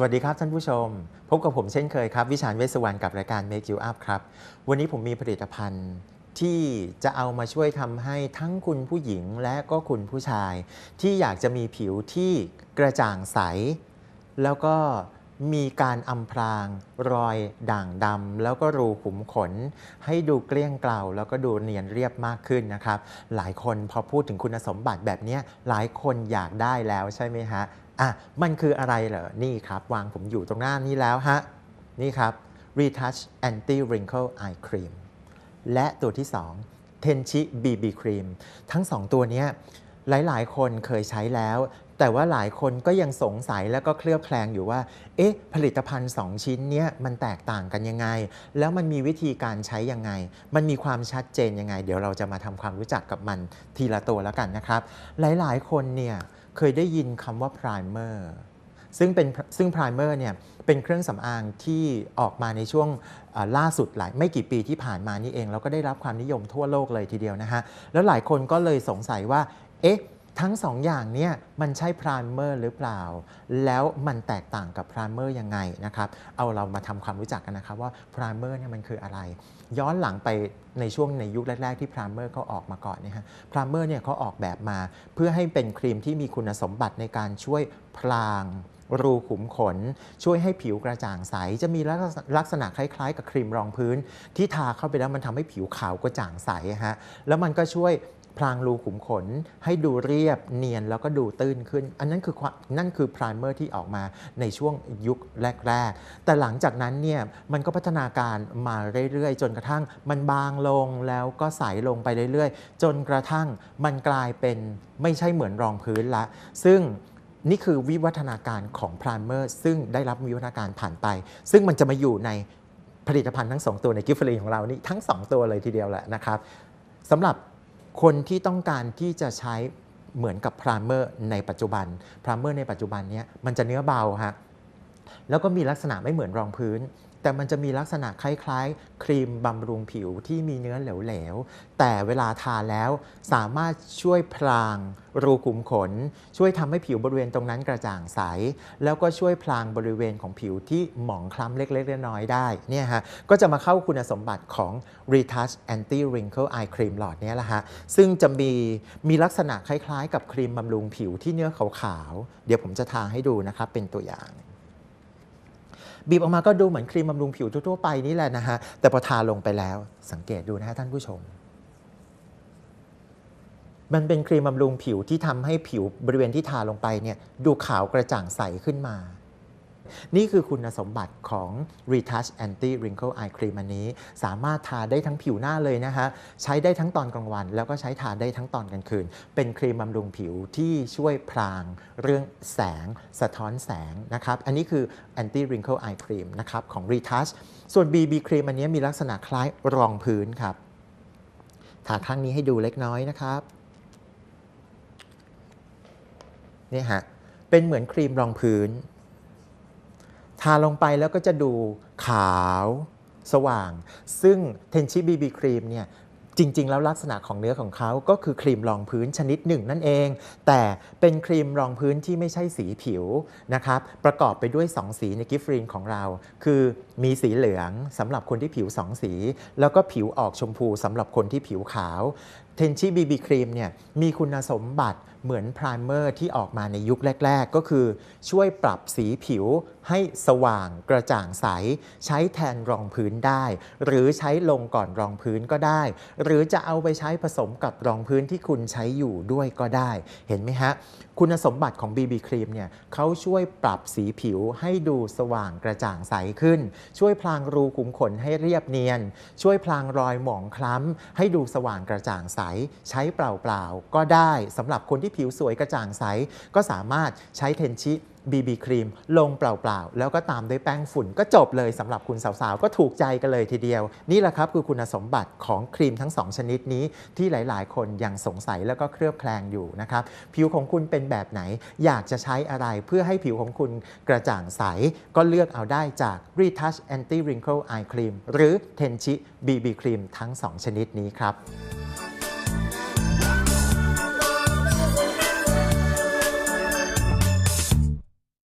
สวัสดีครับท่านผู้ชม พบกับผมเช่นเคยครับ วิชาญเวสวรรณกับรายการ Make You Up ครับ วันนี้ผมมีผลิตภัณฑ์ที่จะเอามาช่วยทำให้ทั้งคุณผู้หญิงและก็คุณผู้ชาย ที่อยากจะมีผิวที่กระจ่างใส แล้วก็มีการอำพรางรอยด่างดำแล้วก็รูขุมขน ให้ดูเกลี้ยงเกลาแล้วก็ดูเนียนเรียบมากขึ้นนะครับ หลายคนพอพูดถึงคุณสมบัติแบบนี้หลายคนอยากได้แล้วใช่ไหมฮะ อะมันคืออะไรเหรอ นี่ครับ วางผมอยู่ตรงหน้านี้แล้วฮะ นี่ครับ Retouch Anti Wrinkle Eye Cream และตัวที่2 Tenchi BB Cream ทั้ง 2 ตัวนี้ยหลาย ๆ คนเคยใช้แล้ว แต่ว่าหลายคนก็ยังสงสัยแล้วก็เคลือบแคลงอยู่ว่า เอ๊ะ ผลิตภัณฑ์ 2 ชิ้นเนี้ยมันแตกต่างกันยังไง แล้วมันมีวิธีการใช้ยังไง มันมีความชัดเจนยังไง เดี๋ยวเราจะมาทำความรู้จักกับมันทีละตัวแล้วกันนะครับ หลาย ๆ คนเนี่ย เคยได้ยินคำว่า primer ซึ่งเป็นซึ่ง primer เนี่ยเป็นเครื่องสำอางที่ออกมาในช่วงล่าสุดหลายไม่กี่ปีที่ผ่านมานี่เอง แล้วก็ได้รับความนิยมทั่วโลกเลยทีเดียวนะฮะ แล้วหลายคนก็เลยสงสัยว่า เอ๊ะ ทั้งสองอย่างเนี่ยมันใช่ primer หรือเปล่า แล้วมันแตกต่างกับ primer ยังไงนะครับเอาเรามาทำความรู้จักกันนะครับว่า primer เนี่ยมันคืออะไร ย้อนหลังไปในช่วงในยุคแรก ๆ ที่ primer เขาออกมาก่อนเนี่ยฮะ primer เนี่ยเขาออกแบบมา เพื่อให้เป็นครีมที่มีคุณสมบัติในการช่วยพลางรูขุมขน ช่วยให้ผิวกระจ่างใส จะมีลักษณะคล้ายๆ กับครีมรองพื้น ที่ทาเข้าไปแล้วมันทำให้ผิวขาวกระจ่างใสฮะแล้วมันก็ช่วย พลางรูขุมขน ให้ดูเรียบเนียนแล้วก็ดูตื้นขึ้น อันนั้นคือความนั่นคือพรายเมอร์ที่ออกมาในช่วงยุคแรก ๆ แต่หลังจากนั้นเนี่ยมันก็พัฒนาการมาเรื่อยๆ จนกระทั่งมันบางลงแล้วก็ใสลงไปเรื่อยๆ จนกระทั่งมันกลายเป็นไม่ใช่เหมือนรองพื้นละ ซึ่งนี่คือวิวัฒนาการของพรายเมอร์ซึ่งได้รับวิวัฒนาการผ่านไป ซึ่งมันจะมาอยู่ในผลิตภัณฑ์ทั้ง 2 ตัวในกิฟเฟอรีของเรานี่ทั้ง 2 ตัวเลยทีเดียวแหละนะครับสำหรับ คนที่ต้องการที่จะใช้เหมือนกับพรามเมอร์ในปัจจุบันพรามเมอร์ในปัจจุบันนี้มันจะเนื้อเบาฮะ แล้วก็มีลักษณะไม่เหมือนรองพื้น แต่มันจะมีลักษณะคล้ายๆ ครีมบำรุงผิวที่มีเนื้อเหลวๆ แต่เวลาทาแล้วสามารถช่วยพราง รูขุมขน ช่วยทำให้ผิวบริเวณตรงนั้นกระจ่างใส แล้วก็ช่วยพรางบริเวณของผิวที่หมองคล้ำเล็กๆน้อยๆได้เนี่ยฮะก็จะมาเข้าคุณสมบัติของ Retouch Anti Wrinkle Eye Cream หลอดนี้แหละฮะซึ่งจะมีมีลักษณะคล้ายๆ กับครีมบำรุงผิวที่เนื้อขาวๆเดี๋ยวผมจะทาให้ดูนะครับเป็นตัวอย่าง บีบออกมาก็ดูเหมือนครีมบำรุงผิวทั่วๆไปนี่แหละนะฮะ แต่พอทาลงไปแล้วสังเกตดูนะฮะท่านผู้ชม มันเป็นครีมบำรุงผิวที่ทำให้ผิวบริเวณที่ทาลงไปเนี่ยดูขาวกระจ่างใสขึ้นมา นี่คือคุณสมบัติของ Retouch Anti Wrinkle Eye Cream อันนี้ สามารถทาได้ทั้งผิวหน้าเลยนะฮะใช้ได้ทั้งตอนกลางวัน แล้วก็ใช้ทาได้ทั้งตอนกลางคืน เป็นครีมบำรุงผิวที่ช่วยพรางเรื่องแสง สะท้อนแสงนะครับ อันนี้คือ Anti Wrinkle Eye Cream นะครับของ Retouch ส่วน BB Cream อันนี้มีลักษณะคล้ายรองพื้นครับ ทาข้างนี้ให้ดูเล็กน้อยนะครับนี่ฮะเป็นเหมือนครีมรองพื้น ทาลงไปแล้วก็จะดูขาวสว่าง ซึ่งเทนชิบีบีครีมเนี่ยจริง ๆ แล้วลักษณะของเนื้อของเขาก็คือครีมรองพื้นชนิดหนึ่งนั่นเอง แต่เป็นครีมรองพื้นที่ไม่ใช่สีผิวนะครับประกอบไปด้วย 2 สีในกิฟฟรีนของเรา คือมีสีเหลืองสำหรับคนที่ผิว 2 สี แล้วก็ผิวออกชมพูสำหรับคนที่ผิวขาวเทนชิบีบีครีมเนี่ยมีคุณสมบัติเหมือนพรเมอร์ที่ออกมาในยุคแรก ๆ ก็คือช่วยปรับสีผิวให้สว่างกระจ่างใส ใช้แทนรองพื้นได้ หรือใช้ลงก่อนรองพื้นก็ได้ หรือจะเอาไปใช้ผสมกับรองพื้นที่คุณใช้อยู่ด้วยก็ได้ เห็นไหมฮะ คุณสมบัติของ BB ครีมเนี่ยเขาช่วยปรับสีผิวให้ดูสว่างกระจ่างใสขึ้น ช่วยพลางรูขุมขนให้เรียบเนียน ช่วยพลางรอยหมองคล้ำให้ดูสว่างกระจ่างใส ใช้เปล่าๆก็ได้สำหรับคนที่ผิวสวยกระจ่างใส ก็สามารถใช้เทนชิ BB ครีมลงเปล่าๆ แล้วก็ตามด้วยแป้งฝุ่นก็จบเลยสำหรับคุณสาวๆ ก็ถูกใจกันเลยทีเดียว นี่แหละครับคือคุณสมบัติของครีมทั้ง 2 ชนิดนี้ที่หลายๆ คนยังสงสัยแล้วก็เคลือบแคลงอยู่นะครับ ผิวของคุณเป็นแบบไหนอยากจะใช้อะไรเพื่อให้ผิวของคุณกระจ่างใส ก็เลือกเอาได้จาก Retouch Anti Wrinkle Eye Cream หรือ Tenchi BB Cream ทั้ง 2 ชนิดนี้ครับ